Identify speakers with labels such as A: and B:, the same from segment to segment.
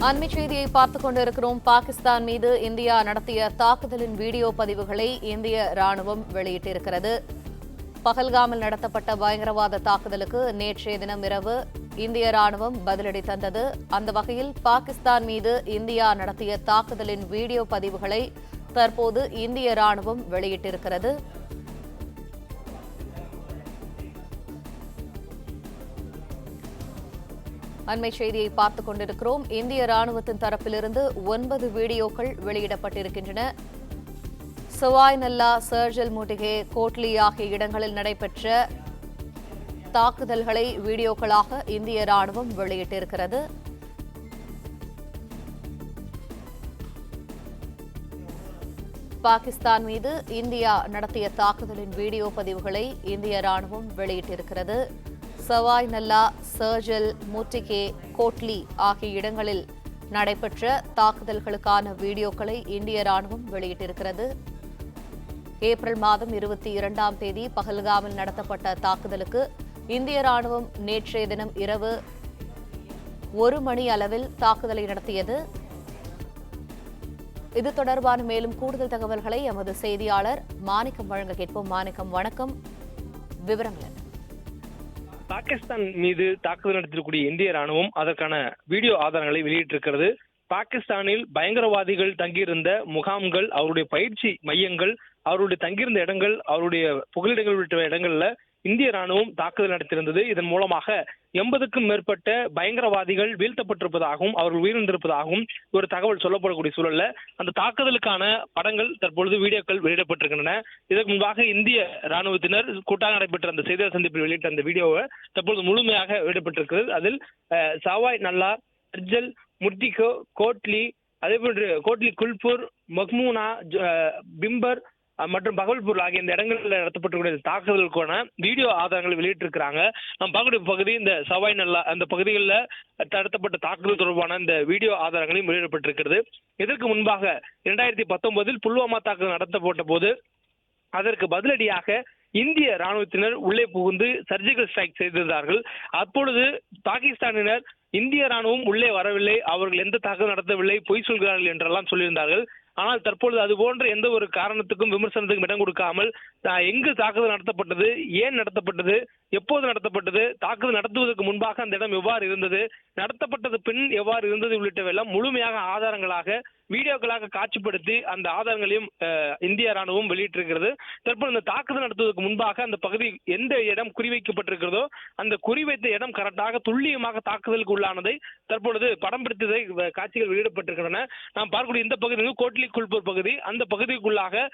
A: அண்மை செய்தியை பார்த்துக் கொண்டிருக்கிறோம். பாகிஸ்தான் மீது இந்தியா நடத்திய தாக்குதலின் வீடியோ பதிவுகளை இந்திய ராணுவம் வெளியிட்டிருக்கிறது. பகல்காமில் நடத்தப்பட்ட பயங்கரவாத தாக்குதலுக்கு நேற்றைய தினம் இரவு இந்திய ராணுவம் பதிலடி தந்தது. அந்த வகையில் பாகிஸ்தான் மீது இந்தியா நடத்திய தாக்குதலின் வீடியோ பதிவுகளை தற்போது இந்திய ராணுவம் வெளியிட்டிருக்கிறது. அண்மை செய்தியை பார்த்துக் கொண்டிருக்கிறோம். இந்திய ராணுவத்தின் தரப்பிலிருந்து ஒன்பது வீடியோக்கள் வெளியிடப்பட்டிருக்கின்றன. சுவாய் நல்லா சர்ஜல் முட்டிகே கோட்லி ஆகிய இடங்களில் நடைபெற்ற தாக்குதல்களை வீடியோக்களாக இந்திய ராணுவம் வெளியிட்டிருக்கிறது. பாகிஸ்தான் மீது இந்தியா நடத்திய தாக்குதலின் வீடியோ பதிவுகளை இந்திய ராணுவம் வெளியிட்டிருக்கிறது. சவாய் நல்லா சர்ஜல் முட்டிகே கோட்லி ஆகிய இடங்களில் நடைபெற்ற தாக்குதல்களுக்கான வீடியோக்களை இந்திய ராணுவம் வெளியிட்டிருக்கிறது. ஏப்ரல் மாதம் இருபத்தி இரண்டாம் தேதி பகல்காமில் நடத்தப்பட்ட தாக்குதலுக்கு இந்திய ராணுவம் நேற்றைய தினம் இரவு ஒரு மணி அளவில் தாக்குதலை நடத்தியது. இது தொடர்பான மேலும் கூடுதல் தகவல்களை எமது செய்தியாளர் மாணிக்கம் வழங்க கேட்போம். மாணிக்கம் வணக்கம். விவரங்கள்.
B: பாகிஸ்தான் மீது தாக்குதல் நடத்தக்கூடிய இந்திய ராணுவம் அதற்கான வீடியோ ஆதாரங்களை வெளியிட்டிருக்கிறது. பாகிஸ்தானில் பயங்கரவாதிகள் தங்கியிருந்த முகாம்கள் அவருடைய பயிற்சி மையங்கள் அவருடைய தங்கியிருந்த இடங்கள் அவருடைய புகலிடங்கள் உள்ளிட்ட இடங்கள்ல இந்திய ராணுவம் தாக்குதல் நடத்தியிருந்தது. இதன் மூலமாக எண்பதுக்கும் மேற்பட்ட பயங்கரவாதிகள் வீழ்த்தப்பட்டிருப்பதாகவும் அவர்கள் உயிரிழந்திருப்பதாகவும் ஒரு தகவல் சொல்லப்படக்கூடிய சூழல்ல அந்த தாக்குதலுக்கான படங்கள் தற்பொழுது வீடியோக்கள் வெளியிடப்பட்டிருக்கின்றன. இதற்கு முன்பாக இந்திய ராணுவத்தினர் கூட்டாக நடைபெற்ற அந்த செய்தியாளர் சந்திப்பில் வெளியிட்ட அந்த வீடியோவை தற்பொழுது முழுமையாக வெளியிடப்பட்டிருக்கிறது. அதில் சாவாய் சவாய் நல்லா அர்ஜல் முர்திகோ கோட்லி அதே போன்று கோட்லி குல்பூர் மக்மூனா பிம்பர் மற்றும் பகவல்பூர் ஆகிய இந்த இடங்களில் நடத்தப்பட்டிருக்கிற தாக்குதலுக்கான வீடியோ ஆதாரங்களை வெளியிட்டிருக்கிறாங்க. நம்ம பகுடி பகுதி இந்த சவாய் நல்லா அந்த பகுதிகளில் நடத்தப்பட்ட தாக்குதல் தொடர்பான இந்த வீடியோ ஆதாரங்களையும் வெளியிடப்பட்டிருக்கிறது. இதற்கு முன்பாக இரண்டாயிரத்தி பத்தொன்பதில் புல்வாமா தாக்குதல் நடத்தப்பட்ட போது அதற்கு பதிலடியாக இந்திய ராணுவத்தினர் உள்ளே புகுந்து சர்ஜிக்கல் ஸ்ட்ரைக் செய்திருந்தார்கள். அப்பொழுது பாகிஸ்தானினர் இந்திய ராணுவம் உள்ளே வரவில்லை அவர்கள் எந்த தாக்குதல் நடத்தவில்லை பொய் சொல்கிறார்கள் என்றெல்லாம் சொல்லியிருந்தார்கள். ஆனால் தற்பொழுது அது போன்ற எந்த ஒரு காரணத்துக்கும் விமர்சனத்துக்கும் இடம் கொடுக்காமல் எங்கு தாக்குதல் நடத்தப்பட்டது ஏன் நடத்தப்பட்டது எப்போது நடத்தப்பட்டது தாக்குதல் நடத்துவதற்கு முன்பாக அந்த இடம் எவ்வாறு இருந்தது நடத்தப்பட்டது பின் எவ்வாறு இருந்தது உள்ளிட்டவெல்லாம் முழுமையாக ஆதாரங்களாக வீடியோக்களாக காட்சிப்படுத்தி அந்த ஆதாரங்களையும் இந்திய ராணுவம் வெளியிட்டிருக்கிறது. தற்போது இந்த தாக்குதல் நடத்துவதற்கு முன்பாக அந்த பகுதி எந்த இடம் குறிவைக்கப்பட்டிருக்கிறதோ அந்த குறிவைத்த இடம் கரெக்டாக துல்லியமாக தாக்குதலுக்கு உள்ளானதை தற்பொழுது படம் பிடித்ததை காட்சிகள் வெளியிடப்பட்டிருக்கின்றன. நாம் பார்க்கக்கூடிய இந்த பகுதி கோட்லி குல்பூர் பகுதி. அந்த பகுதிக்குள்ளாக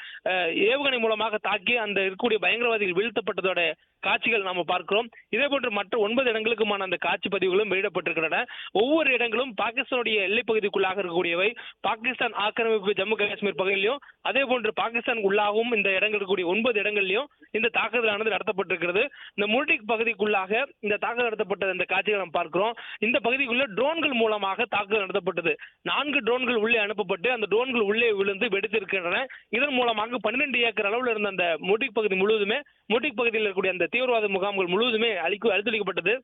B: ஏவுகணை மூலமாக தாக்கி அந்த இருக்கக்கூடிய பயங்கரவாதிகள் வீழ்த்தப்பட்டதோட காட்சிகள் நாம பார்க்கிறோம். இதே போன்று மற்ற ஒன்பது இடங்களுக்குமான அந்த காட்சி பதிவுகளும் வெளியிடப்பட்டிருக்கின்றன. ஒவ்வொரு இடங்களும் பாகிஸ்தானுடைய எல்லைப் பகுதிக்குள்ளாக இருக்கக்கூடியவை. பாகிஸ்தான் ஆக்கிரமிப்பு ஜம்மு காஷ்மீர் பகுதியிலும் அதே போன்று பாகிஸ்தான் உள்ளாகவும் இந்த இடங்கள் இருக்கக்கூடிய ஒன்பது இடங்கள்லையும் இந்த தாக்குதலானது நடத்தப்பட்டிருக்கிறது. இந்த முல்டிக் பகுதிக்குள்ளாக இந்த தாக்குதல் நடத்தப்பட்ட இந்த காட்சிகளை நாம் பார்க்கிறோம். இந்த பகுதிக்குள்ள ட்ரோன்கள் மூலமாக தாக்குதல் நடத்தப்பட்டது. நான்கு ட்ரோன்கள் உள்ளே அனுப்பப்பட்டு அந்த ட்ரோன்கள் உள்ளே விழுந்து வெடித்திருக்கின்றன. இதன் மூலமாக பன்னிரண்டு ஏக்கர் அளவில் இருந்த அந்த முட்டிக் பகுதி முழுவதுமே முட்டிக் பகுதியில் இருக்கக்கூடிய அந்த தீவிரவாத முகாம்கள் முழுவதுமே அழிக்கு அழுத்தளிக்கப்பட்டது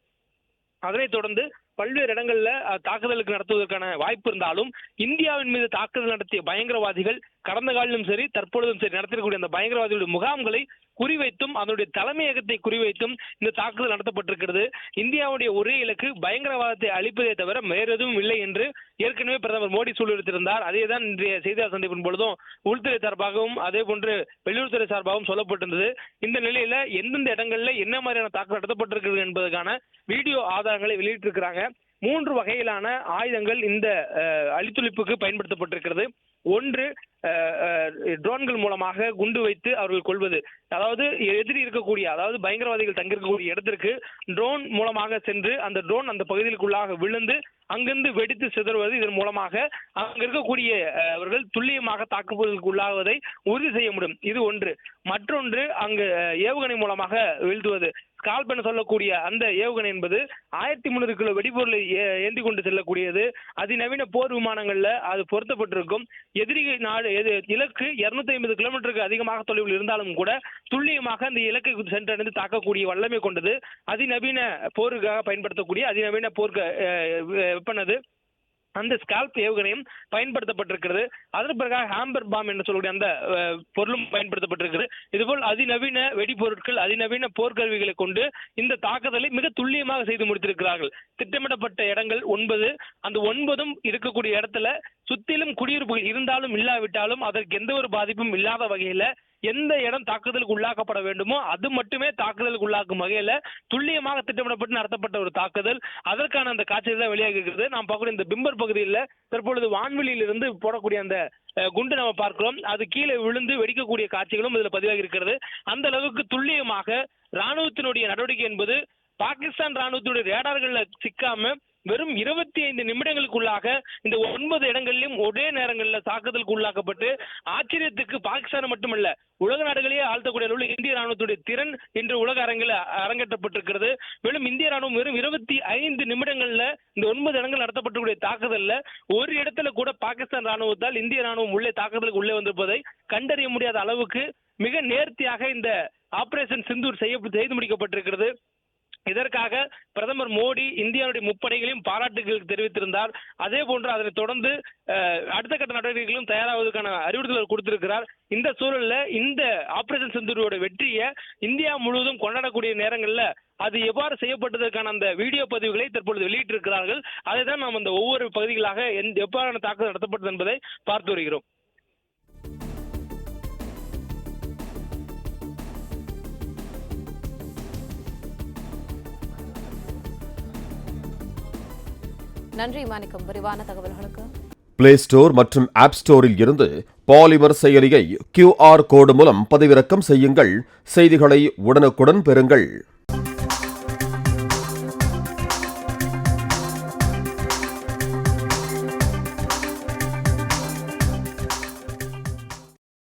B: அதனைத் தொடர்ந்து பல்வேறு இடங்கள்ல தாக்குதலுக்கு நடத்துவதற்கான வாய்ப்பு இருந்தாலும் இந்தியாவின் மீது தாக்குதல் நடத்திய பயங்கரவாதிகள் கடந்த காலிலும் சரி தற்பொழுதும் சரி நடத்திருக்கக்கூடிய அந்த பயங்கரவாதிகளுடைய முகாம்களை குறிவைத்தும் அதனுடைய தலைமையகத்தை குறிவைத்தும் இந்த தாக்குதல் நடத்தப்பட்டிருக்கிறது. இந்தியாவுடைய ஒரே இலக்கு பயங்கரவாதத்தை அழிப்பதே தவிர வேறு எதுவும் இல்லை என்று ஏற்கனவே பிரதமர் மோடி சொல்லியிருந்தார் அதே தான் இன்றைய செய்தியாளர் சந்திப்பின் பொழுதும் உள்துறை சார்பாகவும் அதே போன்று வெளியுறவுத்துறை சார்பாகவும் சொல்லப்பட்டிருந்தது. இந்த நிலையில எந்தெந்த இடங்கள்ல என்ன மாதிரியான தாக்குதல் நடத்தப்பட்டிருக்கிறது என்பதற்கான வீடியோ ஆதாரங்களை வெளியிட்டிருக்கிறாங்க. மூன்று வகையிலான ஆயுதங்கள் இந்த அழித்துழிப்புக்கு பயன்படுத்தப்பட்டிருக்கிறது. ஒன்று ட்ரோன்கள் மூலமாக குண்டு வைத்து அவர்கள் கொள்வது அதாவது எதிரி இருக்கக்கூடிய அதாவது பயங்கரவாதிகள் தங்கியிருக்கக்கூடிய இடத்திற்கு ட்ரோன் மூலமாக சென்று அந்த ட்ரோன் அந்த பகுதிகளுக்குள்ளாக விழுந்து அங்கிருந்து வெடித்து சிதறுவது இதன் மூலமாக அங்க இருக்கக்கூடிய அவர்கள் துல்லியமாக தாக்குதலுக்கு உள்ளாவதை உறுதி செய்ய முடியும். இது ஒன்று. மற்றொன்று அங்கு ஏவுகணை மூலமாக வீழ்த்துவது. ஸ்கால்ப் சொல்லக்கூடிய அந்த ஏவுகணை என்பது ஆயிரத்தி முந்நூறு கிலோ வெடிபொருளை ஏந்தி கொண்டு செல்லக்கூடியது. அதிநவீன போர் விமானங்கள்ல அது பொருத்தப்பட்டிருக்கும். எதிரி நாடு இலக்கு இருநூத்தி ஐம்பது கிலோமீட்டருக்கு அதிகமாக தொலைவில் இருந்தாலும் கூட துல்லியமாக அந்த இலக்கை சென்றடைந்து தாக்கக்கூடிய வல்லமை கொண்டது. அதிநவீன போருக்காக பயன்படுத்தக்கூடிய அதிநவீன போர்க்க அஹ், அந்த ஸ்கால்ப் ஏவுகணையும் பயன்படுத்தப்பட்டிருக்கிறது. அதன் பிறகு ஹாம்பர் பாம் என்று சொல்லக்கூடிய அந்த பொருளும் பயன்படுத்தப்பட்டிருக்கிறது. இதுபோல் அதிநவீன வெடிபொருட்கள் அதிநவீன போர்க்கருவிகளை கொண்டு இந்த தாக்குதலை மிக துல்லியமாக செய்து முடித்திருக்கிறார்கள். திட்டமிடப்பட்ட இடங்கள் ஒன்பது. அந்த ஒன்பதும் இருக்கக்கூடிய இடத்துல சுத்திலும் குடியிருப்புகள் இருந்தாலும் இல்லாவிட்டாலும் அதற்கு எந்த ஒரு பாதிப்பும் இல்லாத வகையில எந்த இடம் தாக்குதலுக்கு உள்ளாக்கப்பட வேண்டுமோ அது மட்டுமே தாக்குதலுக்கு உள்ளாக்கும் வகையில துல்லியமாக திட்டமிடப்பட்டு நடத்தப்பட்ட ஒரு தாக்குதல். அதற்கான அந்த காட்சிகள் தான் வெளியாகி இருக்கிறது. நாம் பார்க்கக்கூடிய இந்த பிம்பர் பகுதியில் தற்பொழுது வான்வெளியில் இருந்து போடக்கூடிய அந்த குண்டு நம்ம பார்க்கிறோம். அது கீழே விழுந்து வெடிக்கக்கூடிய காட்சிகளும் இதுல பதிவாகி இருக்கிறது. அந்த அளவுக்கு துல்லியமாக ராணுவத்தினுடைய நடவடிக்கை என்பது பாகிஸ்தான் ராணுவத்தினுடைய ரேடார்கள்ல சிக்காம வெறும் இருபத்தி ஐந்து நிமிடங்களுக்குள்ளாக இந்த ஒன்பது இடங்களிலும் ஒரே நேரங்களில் தாக்குதலுக்கு உள்ளாக்கப்பட்டு ஆச்சரியத்துக்கு பாகிஸ்தான் மட்டுமல்ல உலக நாடுகளையே ஆழ்த்தக்கூடிய அளவில் இந்திய ராணுவத்துடைய திறன் இன்று உலக அரங்கில் அரங்கேற்றப்பட்டிருக்கிறது. மேலும் இந்திய ராணுவம் வெறும் இருபத்தி ஐந்து நிமிடங்கள்ல இந்த ஒன்பது இடங்கள் நடத்தப்பட்டக்கூடிய தாக்குதல்ல ஒரு இடத்துல கூட பாகிஸ்தான் ராணுவத்தால் இந்திய ராணுவம் உள்ளே தாக்குதலுக்கு உள்ளே வந்திருப்பதை கண்டறிய முடியாத அளவுக்கு மிக நேர்த்தியாக இந்த ஆபரேஷன் சிந்தூர் செய்ய செய்து முடிக்கப்பட்டிருக்கிறது. இதற்காக பிரதமர் மோடி இந்தியாவுடைய முப்படைகளையும் பாராட்டுகள் தெரிவித்திருந்தார். அதே போன்று அதனைத் தொடர்ந்து அடுத்த கட்ட நடவடிக்கைகளும் தயாராவதற்கான அறிவுறுத்தல் கொடுத்திருக்கிறார். இந்த சூழல்ல இந்த ஆபரேஷன் செந்தூரியோட வெற்றியை இந்தியா முழுவதும் கொண்டாடக்கூடிய நேரங்கள்ல அது எவ்வாறு செய்யப்பட்டதற்கான அந்த வீடியோ பதிவுகளை தற்பொழுது வெளியிட்டிருக்கிறார்கள். அதை தான் நாம் அந்த ஒவ்வொரு பகுதிகளாக எந்த எவ்வாறான தாக்குதல் நடத்தப்பட்டது என்பதை பார்த்து வருகிறோம்.
A: நன்றி மாணிக்கம். விரிவான தகவல்களுக்கு.
C: பிளே ஸ்டோர் மற்றும் ஆப் ஸ்டோரில் இருந்து பாலிமர் செயலியை கியூஆர் கோடு மூலம் பதிவிறக்கம் செய்யுங்கள். செய்திகளை உடனுக்குடன் பெறுங்கள்.